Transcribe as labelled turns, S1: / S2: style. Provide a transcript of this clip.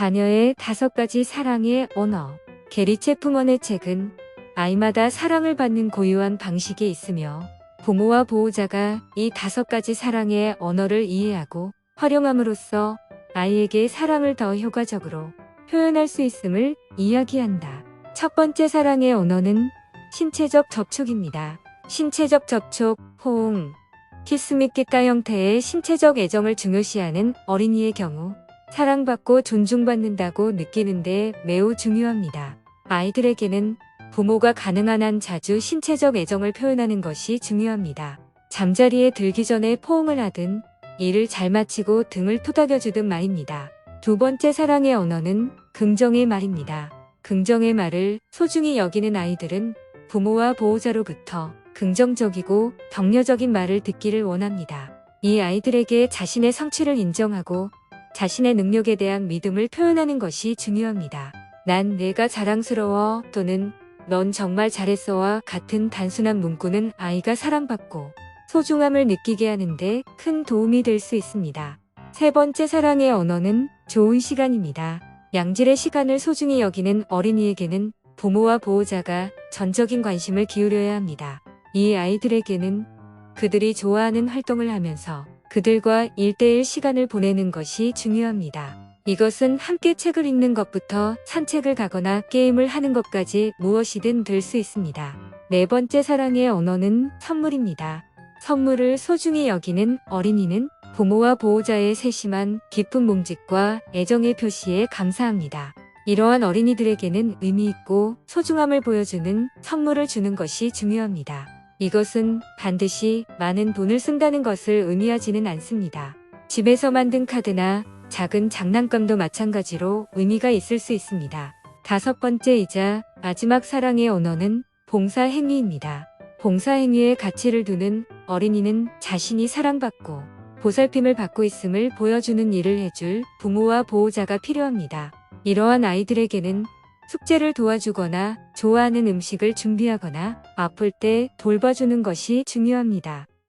S1: 자녀의 다섯 가지 사랑의 언어. 게리 체프먼의 책은 아이마다 사랑을 받는 고유한 방식이 있으며 부모와 보호자가 이 다섯 가지 사랑의 언어를 이해하고 활용함으로써 아이에게 사랑을 더 효과적으로 표현할 수 있음을 이야기한다. 첫 번째 사랑의 언어는 신체적 접촉입니다. 신체적 접촉, 포옹, 키스 및 깃가 형태의 신체적 애정을 중요시하는 어린이의 경우 사랑받고 존중받는다고 느끼는데 매우 중요합니다. 아이들에게는 부모가 가능한 한 자주 신체적 애정을 표현하는 것이 중요합니다. 잠자리에 들기 전에 포옹을 하든 일을 잘 마치고 등을 토닥여주든 말입니다. 두 번째 사랑의 언어는 긍정의 말입니다. 긍정의 말을 소중히 여기는 아이들은 부모와 보호자로부터 긍정적이고 격려적인 말을 듣기를 원합니다. 이 아이들에게 자신의 성취를 인정하고 자신의 능력에 대한 믿음을 표현하는 것이 중요합니다. 난 내가 자랑스러워 또는 넌 정말 잘했어와 같은 단순한 문구는 아이가 사랑받고 소중함을 느끼게 하는데 큰 도움이 될 수 있습니다. 세 번째 사랑의 언어는 좋은 시간입니다. 양질의 시간을 소중히 여기는 어린이에게는 부모와 보호자가 전적인 관심을 기울여야 합니다. 이 아이들에게는 그들이 좋아하는 활동을 하면서 그들과 일대일 시간을 보내는 것이 중요합니다. 이것은 함께 책을 읽는 것부터 산책을 가거나 게임을 하는 것까지 무엇이든 될 수 있습니다. 네 번째 사랑의 언어는 선물입니다. 선물을 소중히 여기는 어린이는 부모와 보호자의 세심한 깊은 몸짓과 애정의 표시에 감사합니다. 이러한 어린이들에게는 의미 있고 소중함을 보여주는 선물을 주는 것이 중요합니다. 이것은 반드시 많은 돈을 쓴다는 것을 의미하지는 않습니다. 집에서 만든 카드나 작은 장난감도 마찬가지로 의미가 있을 수 있습니다. 다섯 번째이자 마지막 사랑의 언어는 봉사행위입니다. 봉사행위에 가치를 두는 어린이는 자신이 사랑받고 보살핌을 받고 있음을 보여주는 일을 해줄 부모와 보호자가 필요합니다. 이러한 아이들에게는 숙제를 도와주거나 좋아하는 음식을 준비하거나 아플 때 돌봐주는 것이 중요합니다.